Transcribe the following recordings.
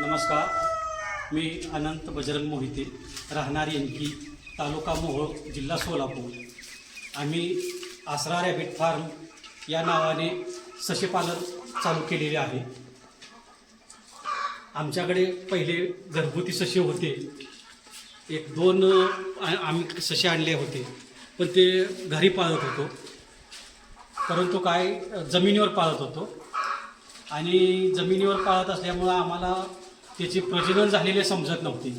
नमस्कार. मी अनंत बजरंग मोहिते राहणारी यांकी तालुका मोहोळ जिल्हा सोलापूर. आम्ही आसरा रॅबिट फार्म या नावाने सशेपालन चालू केलेले आहे. आमच्याकडे पहिले घरगुती ससे होते. एक दोन आम्ही ससे आणले होते. पण ते घरी पाळत होतो. परंतु काय जमिनीवर पाळत होतो. आणि जमिनीवर पाळत असल्यामुळं आम्हाला त्याचे प्रजनन झालेले समजत नव्हते.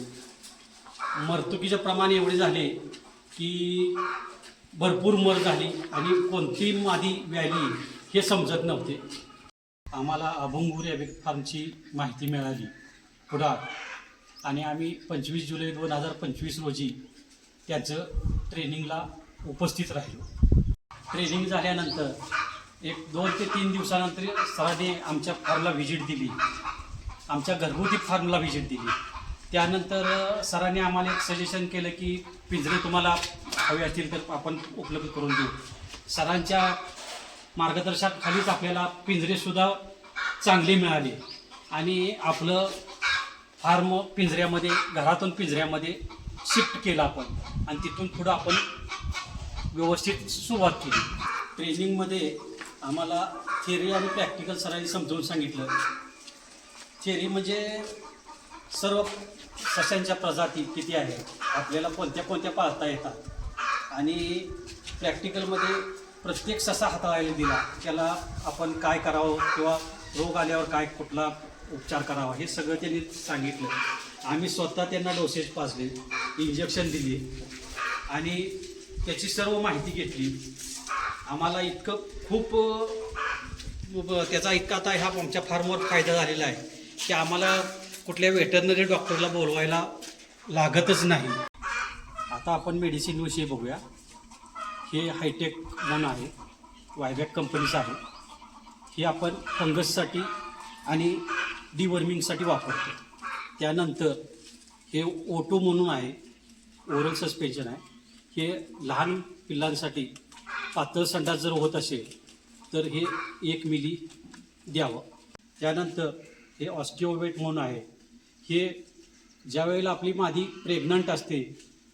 मर्तुकीचे प्रमाण एवढे झाले की भरपूर मर झाली आणि कोणती मादी व्याली हे समजत नव्हते. आम्हाला अभंगूर या फार्मची माहिती मिळाली. पुढार. आणि आम्ही पंचवीस जुलै दोन हजार पंचवीस रोजी त्याचं ट्रेनिंगला उपस्थित राहिलो. ट्रेनिंग झाल्यानंतर एक दोन ते तीन दिवसानंतर सरांनी आमच्या फार्मला व्हिजिट दिली. आमच्या घरगुती फार्मला व्हिजिट दिली. त्यानंतर सरांनी आम्हाला एक सजेशन केलं की पिंजरे तुम्हाला हवे असतील तर आपण उपलब्ध करून देऊ. सरांच्या मार्गदर्शनाखालीच आपल्याला पिंजरेसुद्धा चांगले मिळाले. आणि आपलं फार्म पिंजऱ्यामध्ये घरातून पिंजऱ्यामध्ये शिफ्ट केलं आपण. आणि तिथून पुढं आपण व्यवस्थित सुरुवात केली. ट्रेनिंगमध्ये आम्हाला थिअरी आणि प्रॅक्टिकल सरांनी समजावून सांगितलं. थेरी म्हणजे सर्व सस्यांच्या प्रजाती किती आहेत आपल्याला कोणत्या कोणत्या पाळता येतात? आणि प्रॅक्टिकलमध्ये प्रत्येक ससा हाताळायला दिला त्याला आपण काय करावं किंवा रोग आल्यावर काय कुठला उपचार करावा हे सगळं त्यांनी सांगितलं. आम्ही स्वतः त्यांना डोसेज पाजले इंजेक्शन दिली आणि त्याची सर्व माहिती घेतली. आम्हाला इतकं खूप त्याचा इतका आता ह्या आमच्या फार्मवर फायदा झालेला आहे. की आम्हाला कुठल्या वेटरनरी डॉक्टरला बोलवायला लागतच नाही. आता आपण मेडिसिनविषयी बघूया. हे हायटेक म्हणून आहे. वायबॅक कंपनीचं आहे. हे आपण फंगससाठी आणि डिवर्मिंगसाठी वापरतो त्यानंतर हे ओटो म्हणून आहे. ओरल सस्पेन्शन आहे. हे लहान पिल्लांसाठी पातळ संडास जर होत असेल तर हे एक मिली द्यावं. त्यानंतर हे ऑस्टिओवेट म्हणून आहे. हे ज्या वेळेला आपली मादी प्रेग्नंट असते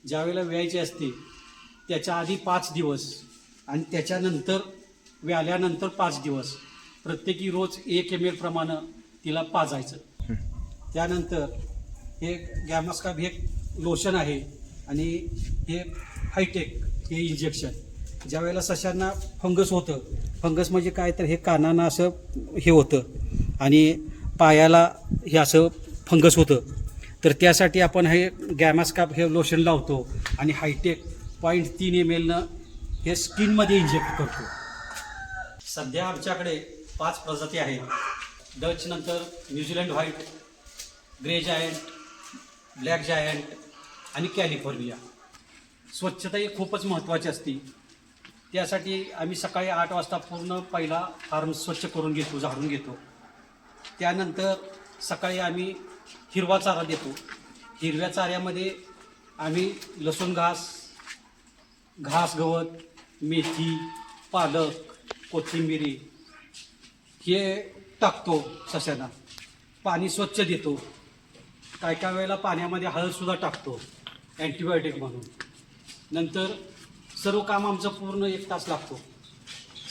ज्या वेळेला व्यायची असते त्याच्या आधी पाच दिवस आणि त्याच्यानंतर व्याल्यानंतर पाच दिवस. प्रत्येकी रोज एक एम एल प्रमाणे तिला पाजायचं. त्यानंतर हे गॅमास्काब हे लोशन आहे आणि हे हायटेक हे इंजेक्शन ज्या वेळेला सशांना फंगस होतं फंगस म्हणजे काय तर हे कानानं असं हे होतं. आणि पायाला हे असं फंगस होतं. तर त्यासाठी आपण हे गॅमास्काप हे लोशन लावतो आणि हायटेक पॉईंट तीन एम एलनं हे स्किनमध्ये इंजेक्ट करतो. सध्या आमच्याकडे पाच प्रजाती आहेत. डच नंतर New Zealand white grey giant black giant आणि कॅलिफोर्निया. स्वच्छता ही खूपच महत्त्वाची असते. त्यासाठी आम्ही सकाळी आठ वाजता पूर्ण पहिला फार्म स्वच्छ करून घेतो झाडून घेतो. त्यानंतर सकाळी आम्ही हिरवा चारा देतो. हिरव्या चाऱ्यामध्ये आम्ही लसूण घास घास गवत मेथी पालक कोथिंबिरी हे टाकतो सस्यांना. पाणी स्वच्छ देतो. काय काय वेळेला पाण्यामध्ये हळदसुद्धा टाकतो अँटीबायोटिक म्हणून. नंतर सर्व काम आमचं पूर्ण एक तास लागतो.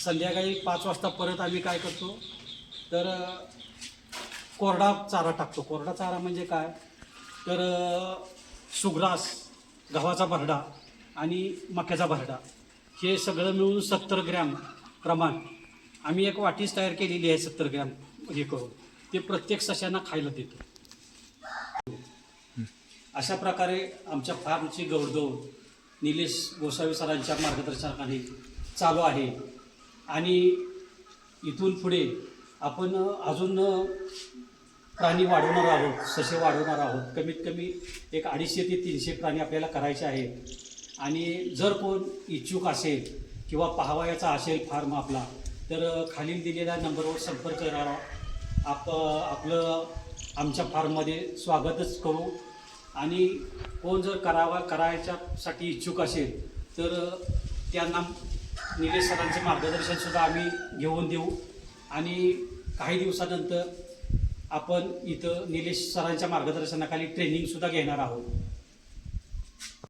संध्याकाळी पाच वाजता परत आम्ही काय करतो? तर कोरडा चारा टाकतो. कोरडा चारा म्हणजे काय? तर सुग्रास गव्हाचा भरडा आणि मक्याचा भरडा. हे सगळं मिळून सत्तर ग्रॅम प्रमाण. आम्ही एक वाटीच तयार केलेली आहे सत्तर ग्रॅम हे करून. ते प्रत्येक सशांना खायला देतो. अशा प्रकारे आमच्या फार्मची गौरदौड निलेश गोसावी सरांच्या मार्गदर्शनाखाली चालू आहे. आणि इथून पुढे आपण अजून प्राणी वाढवणार आहोत ससे वाढवणार आहोत. कमीत कमी एक अडीचशे ते तीनशे प्राणी आपल्याला करायचे आहेत. आणि जर कोण इच्छुक असेल किंवा पाहावयाचा असेल फार्म आपला तर खालील दिलेल्या नंबरवर संपर्क करावा आप आपलं आमच्या फार्ममध्ये स्वागतच करू. आणि कोण जर करावा करायच्यासाठी इच्छुक असेल तर त्यांना निलेश सरांचे मार्गदर्शनसुद्धा आम्ही घेऊन देऊ. आणि काही दिवसानंतर आपण इथं निलेश सरांच्या मार्गदर्शनाखाली ट्रेनिंग सुद्धा घेणार आहोत.